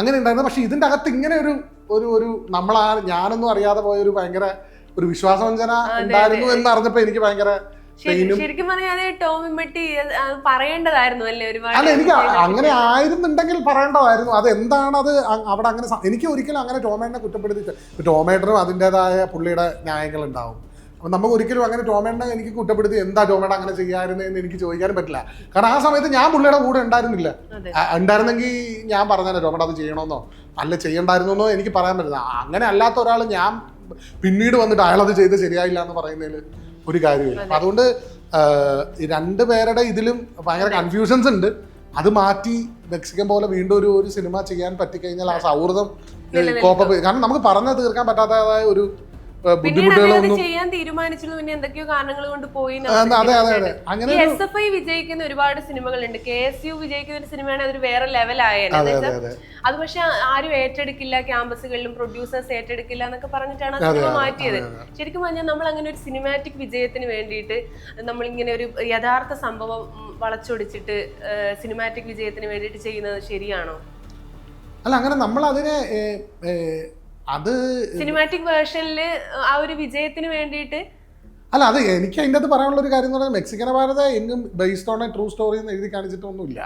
അങ്ങനെ ഉണ്ടായിരുന്നു. പക്ഷെ ഇതിന്റെ അകത്ത് ഇങ്ങനെ ഒരു ഒരു ഒരു നമ്മളാ ഞാനൊന്നും അറിയാതെ പോയ ഒരു ഭയങ്കര ഒരു വിശ്വാസവഞ്ചന ഉണ്ടായിരുന്നു എന്ന് അറിഞ്ഞപ്പോ എനിക്ക് ഭയങ്കര ശരിക്കും പറഞ്ഞാൽ ടോമി മെട്ടി പറയേണ്ടതായിരുന്നു അല്ലേ ഒരുപാട് അല്ല എനിക്ക് അങ്ങനെ ആയിരുന്നുണ്ടെങ്കിൽ പറയേണ്ടതായിരുന്നു. അത് എന്താണ് അത് അവിടെ അങ്ങനെ എനിക്ക് ഒരിക്കലും അങ്ങനെ ടോമേട്ടിനെ കുറ്റപ്പെടുത്തിയിട്ട് ടോമേട്ടനും അതിന്റെതായ പുള്ളിയുടെ ന്യായങ്ങൾ ഉണ്ടാവും അപ്പൊ നമുക്ക് ഒരിക്കലും അങ്ങനെ ടോമേട്ടിനെ എനിക്ക് കുറ്റപ്പെടുത്തി എന്താ ടോമേട്ട അങ്ങനെ ചെയ്യാമായിരുന്നു എന്ന് എനിക്ക് ചോദിക്കാനും പറ്റില്ല. കാരണം ആ സമയത്ത് ഞാൻ പുള്ളിയുടെ കൂടെ ഉണ്ടായിരുന്നില്ല. ഉണ്ടായിരുന്നെങ്കിൽ ഞാൻ പറഞ്ഞാലോ ടോമേട്ട അത് ചെയ്യണമെന്നോ അല്ല ചെയ്യണ്ടായിരുന്നോ എനിക്ക് പറയാൻ പറ്റില്ല. അങ്ങനെ അല്ലാത്ത ഒരാൾ ഞാൻ പിന്നീട് വന്നിട്ട് അയാൾ അത് ചെയ്ത് ശരിയായില്ല എന്ന് പറയുന്നതിൽ ഒരു കാര്യമില്ല. അപ്പം അതുകൊണ്ട് രണ്ട് പേരുടെ ഇതിലും ഭയങ്കര കൺഫ്യൂഷൻസ് ഉണ്ട്. അത് മാറ്റി മെക്സിക്കൻ പോലെ വീണ്ടും ഒരു ഒരു സിനിമ ചെയ്യാൻ പറ്റിക്കഴിഞ്ഞാൽ ആ സൗഹൃദം കോപ്പപ്പ് കാരണം നമുക്ക് പറഞ്ഞ് തീർക്കാൻ പറ്റാത്തതായ ഒരു ബുദ്ധിമുട്ടുകളൊന്നും ചെയ്യാൻ തീരുമാനിച്ചത് പിന്നെ എന്തൊക്കെയോ കാരണങ്ങൾ കൊണ്ട് പോയി അതെ അതെ അതെ. അങ്ങനെ എസ് എഫ് ഐ വിജയിക്കുന്ന ഒരുപാട് സിനിമകളുണ്ട്. കെ എസ് യു വിജയിക്കുന്ന ഒരു സിനിമയാണ് അതൊരു വേറെ ലെവലായത് അതെ പക്ഷെ ആരും ഏറ്റെടുക്കില്ല ക്യാമ്പസുകളിലും പ്രൊഡ്യൂസേഴ്സ് ഏറ്റെടുക്കില്ല എന്നൊക്കെ പറഞ്ഞിട്ടാണ് അത് സിനിമ മാറ്റിയത്. ശരിക്കും പറഞ്ഞാൽ നമ്മൾ അങ്ങനെ ഒരു സിനിമാറ്റിക് വിജയത്തിന് വേണ്ടിയിട്ട് നമ്മൾ ഇങ്ങനെ ഒരു യഥാർത്ഥ സംഭവം വളച്ചൊടിച്ചിട്ട് സിനിമാറ്റിക് വിജയത്തിന് വേണ്ടിയിട്ട് ചെയ്യുന്നത് ശരിയാണോ? അല്ല അങ്ങനെ നമ്മൾ അതിനെ അത് സിനിമാറ്റിക് വേർഷനിൽ ആ ഒരു വിജയത്തിന് വേണ്ടിയിട്ട്? അല്ല അത് എനിക്ക് അതിന്റെ അകത്ത് പറയാനുള്ള ഒരു കാര്യം എന്ന് പറഞ്ഞാൽ മെക്സിക്കൻ ഭാരത എങ്ങും based on a true story എന്ന് എഴുതി കാണിച്ചിട്ടൊന്നുമില്ല.